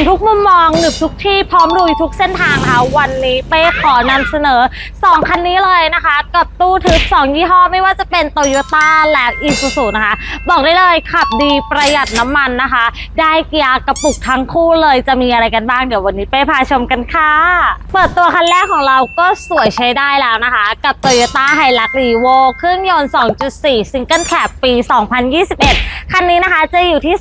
งทุกมุมมองหนึบทุกที่พร้อมลุยทุกเส้นทางนะคะวันนี้เป้ขอนำเสนอ 2 คันนี้เลยนะคะ กับตู้ทึบ 2 ยี่ห้อไม่ว่าจะเป็น Toyota และ Isuzu นะคะ บอกได้เลยขับดีประหยัดน้ำมันนะคะ ได้เกียร์กระปุกทั้งคู่เลยจะมีอะไรกันบ้างเดี๋ยววันนี้เป้พาชมกันค่ะ เปิดตัวคันแรกของเราก็สวยใช้ได้แล้วนะคะ กับ Toyota Hilux Revo เครื่องยนต์ 2.4 Single Cab ปี 2021 คันนี้นะคะ จะอยู่ที่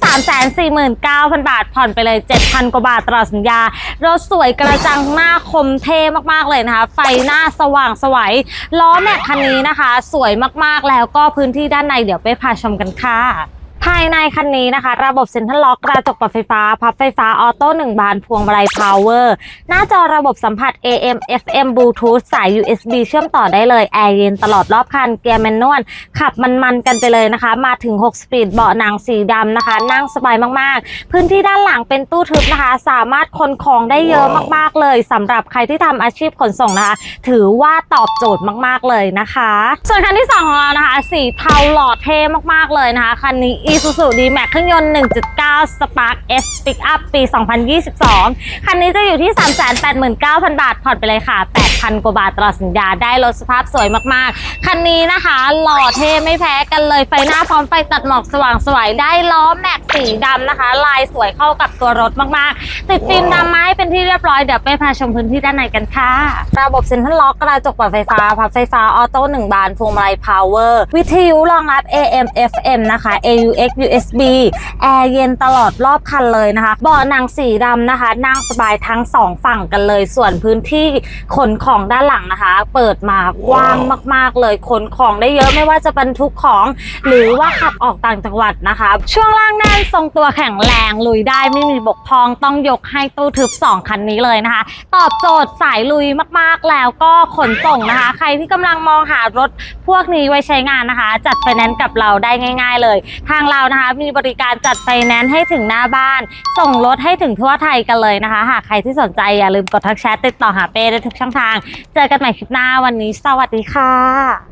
349,000 บาท ผ่อนไปเลย 7,000 กว่าบาทตลอดสัญญา รถสวยกระจังหน้าคมเท่มากๆเลยนะคะ ไฟหน้าสว่างสวยล้อแม็กคันนี้นะคะ สวยมากๆแล้วก็พื้นที่ด้านในเดี๋ยวไปพาชมกันค่ะ ภายในคันนี้นะคะ ระบบเซ็นทรัลล็อกกระจกปรับไฟฟ้า พับไฟฟ้า ออโต้หนึ่งบานพวงมาลัยพาวเวอร์ หน้าจอระบบสัมผัส AM FM Bluetooth สาย USB เชื่อมต่อได้เลย แอร์เย็นตลอดรอบคัน เกียร์แมนนวล ขับมันๆกันไปเลยนะคะ มาถึง 6 สปีดเบาะหนังสีดำนะคะ นั่งสบายมากๆ พื้นที่ด้านหลังเป็นตู้ทึบนะคะ สามารถขนของได้เยอะมากๆเลยสำหรับใครที่ทำอาชีพขนส่งนะคะ ถือว่าตอบโจทย์มากๆเลยนะคะ ส่วนคันที่ 2 ของเรานะคะ สีเทาหล่อเท่มากๆเลยนะคะคันนี้ Isuzu D-Max เครื่องยนต์ 1.9 Spark S Pickup ปี 2022 คันนี้จะอยู่ที่ 389,000 บาท ผ่อนไปเลยค่ะ 8,000 กว่าบาทตลอดสัญญา ได้รถสภาพสวยมากๆ คันนี้นะคะ หล่อเท่ไม่แพ้กันเลย ไฟหน้าพร้อมไฟตัดหมอกสว่างสวยได้ล้อแม็กสีดำนะคะ ลายสวยเข้ากับตัวรถมากๆ ติดฟิล์มดำมาให้เป็นที่เรียบร้อย เดี๋ยวไปพาชมพื้นที่ด้านในกันค่ะ ระบบเซ็นทรัลล็อกกระจกเปิดไฟฟ้าพับไฟฟ้าออโต้หนึ่งบานพวงมาลัยพาวเวอร์วิทยุรองรับ AM FM นะคะ AUX USB แอร์เย็นตลอดรอบคันเลยนะคะเบาะหนังสีดำนะคะ นั่งสบายทั้งสองฝั่งกันเลย ส่วนพื้นที่ขนของด้านหลังนะคะ เปิดมากว้างมาก ๆ เลยขนของได้เยอะไม่ว่าจะบรรทุกของ หรือว่าขับออกต่างจังหวัดนะคะ ช่วงล่างแน่นทรงตัวแข็งแรงลุยได้ไม่มีบกพร่องต้องยกให้ตู้ทึบ 2 คันนี้เลยนะคะ ตอบโจทย์สายลุยมากๆแล้วก็ขนส่งนะคะ ใครที่กำลังมองหารถพวกนี้ไว้ใช้งานนะคะ จัดไฟแนนซ์กับเราได้ง่าย ๆ เลย ทางเรานะคะ มีบริการจัดไฟแนนซ์ให้ถึงหน้าบ้าน ส่งรถให้ถึงทั่วไทยกันเลยนะคะ หากใครที่สนใจอย่าลืมกดทักแชทติดต่อหาเป้ได้ทุกช่องทาง เจอกันใหม่คลิปหน้าวันนี้ สวัสดีค่ะ